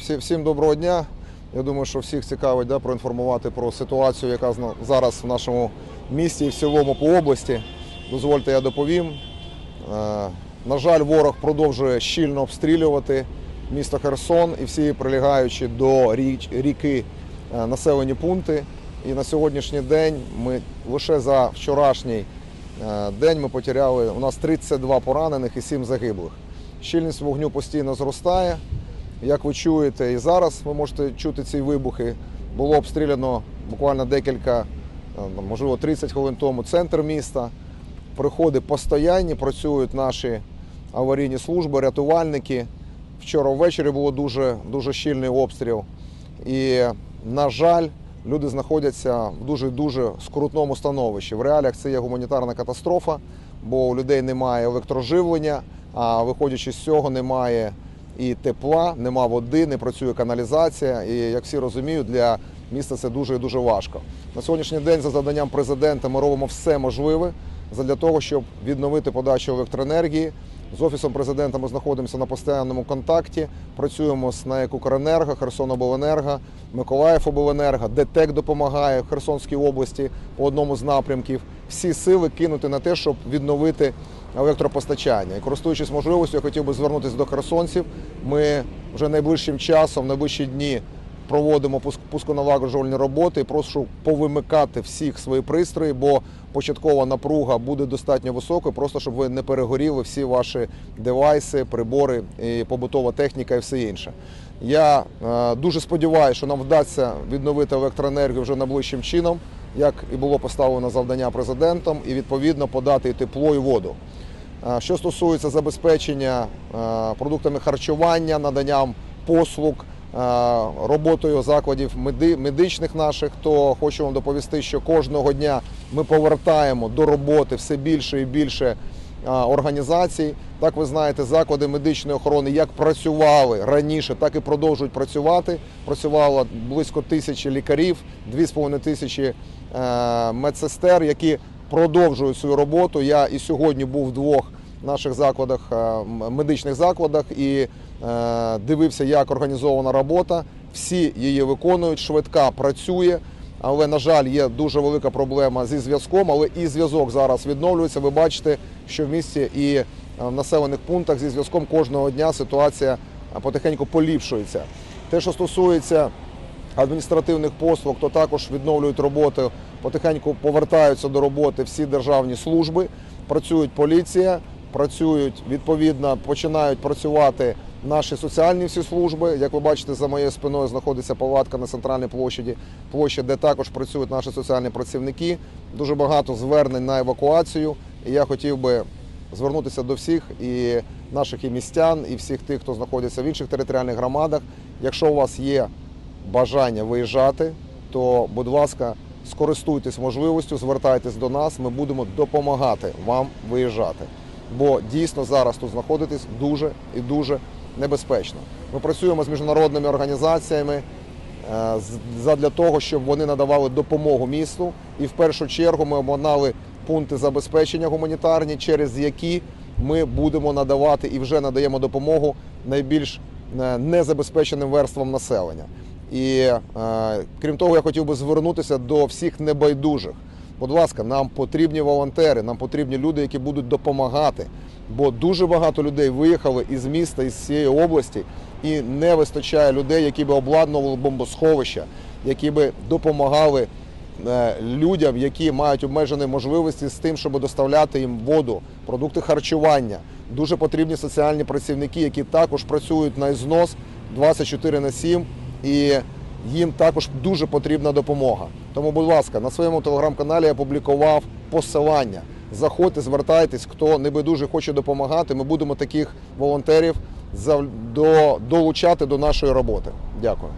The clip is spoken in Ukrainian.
Всі- Всім доброго дня. Я думаю, що всіх цікавить да, проінформувати про ситуацію, яка зараз в нашому місті і в цілому по області. Дозвольте, я доповім. Е, На жаль, ворог продовжує щільно обстрілювати місто Херсон і всі прилігаючі до ріки е, населені пункти. І на сьогоднішній день ми лише за вчорашній е, день ми потеряли у нас 32 поранених і 7 загиблих. Щільність вогню постійно зростає. Як ви чуєте, і зараз ви можете чути ці вибухи. Було обстріляно буквально декілька, е, можливо, 30 хвилин тому центр міста. Приходи постоянні, працюють наші аварійні служби, рятувальники. Вчора ввечері було дуже, дуже щільний обстріл. І, на жаль, люди знаходяться в дуже дуже скрутному становищі. В реаліях це є гуманітарна катастрофа, бо у людей немає електроживлення, а виходячи з цього, немає і тепла, нема води, не працює каналізація. І як всі розуміють, для міста це дуже і дуже важко. На сьогоднішній день, за завданням президента, ми робимо все можливе для того, щоб відновити подачу електроенергії. З офісом президента ми знаходимося на постійному контакті. Працюємо з НАЕК «Укренерго», Херсонобленерго, Миколаївобленерго, ДТЕК допомагає в Херсонській області по одному з напрямків. Всі сили кинути на те, щоб відновити електропостачання. І користуючись можливістю, я хотів би звернутися до херсонців. Ми вже найближчим часом, найближчі дні проводимо пуск- пусконалагоджувальні роботи. І прошу повимикати всіх свої пристрої, бо початкова напруга буде достатньо високою, просто щоб ви не перегоріли всі ваші девайси, прибори, і побутова техніка і все інше. Я е, дуже сподіваюся, що нам вдасться відновити електроенергію вже найближчим чином, як і було поставлено завдання президентом, і відповідно подати і тепло і воду. Що стосується забезпечення е, продуктами харчування, наданням послуг, е, роботою закладів медичних наших, то хочу вам доповісти, що кожного дня ми повертаємо до роботи все більше і більше е, організацій. Так ви знаєте, заклади медичної охорони як працювали раніше, так і продовжують працювати. Працювало близько тисячі лікарів, 2,5 тисячі медсестер, які продовжують свою роботу. Я і сьогодні був в двох наших закладах, е, медичних закладах і е, дивився, як організована робота. Всі її виконують, швидка працює. Але, на жаль, є дуже велика проблема зі зв'язком, але і зв'язок зараз відновлюється. Ви бачите, що в місті і е, в населених пунктах зі зв'язком кожного дня ситуація потихеньку поліпшується. Те, що стосується адміністративних послуг, то також відновлюють роботу, потихеньку повертаються до роботи всі державні служби, працюють поліція, працюють відповідно, починають працювати наші соціальні всі служби. Як ви бачите, за моєю спиною знаходиться палатка на центральній площаді, площі, де також працюють наші соціальні працівники. Дуже багато звернень на евакуацію. І я хотів би звернутися до всіх і наших і містян, і всіх тих, хто знаходиться в інших територіальних громадах. Якщо у вас є бажання виїжджати, то, будь ласка, скористуйтесь можливістю, звертайтесь до нас. Ми будемо допомагати вам виїжджати. Бо дійсно зараз тут знаходитись дуже і дуже небезпечно. Ми працюємо з міжнародними організаціями е, задля того, щоб вони надавали допомогу місту. І в першу чергу ми обладнали пункти забезпечення гуманітарні, через які ми будемо надавати і вже надаємо допомогу найбільш е, незабезпеченим верствам населення. І е, крім того, я хотів би звернутися до всіх небайдужих. Будь ласка, нам потрібні волонтери, нам потрібні люди, які будуть допомагати. Бо дуже багато людей виїхали із міста, із цієї області, і не вистачає людей, які би обладнували бомбосховища, які би допомагали е, людям, які мають обмежені можливості з тим, щоб доставляти їм воду, продукти харчування. Дуже потрібні соціальні працівники, які також працюють на ізнос 24 на 7 і їм також дуже потрібна допомога. Тому, будь ласка, на своєму телеграм-каналі я публікував посилання. Заходьте, звертайтесь, хто небайдуже хоче допомагати. Ми будемо таких волонтерів долучати до нашої роботи. Дякую.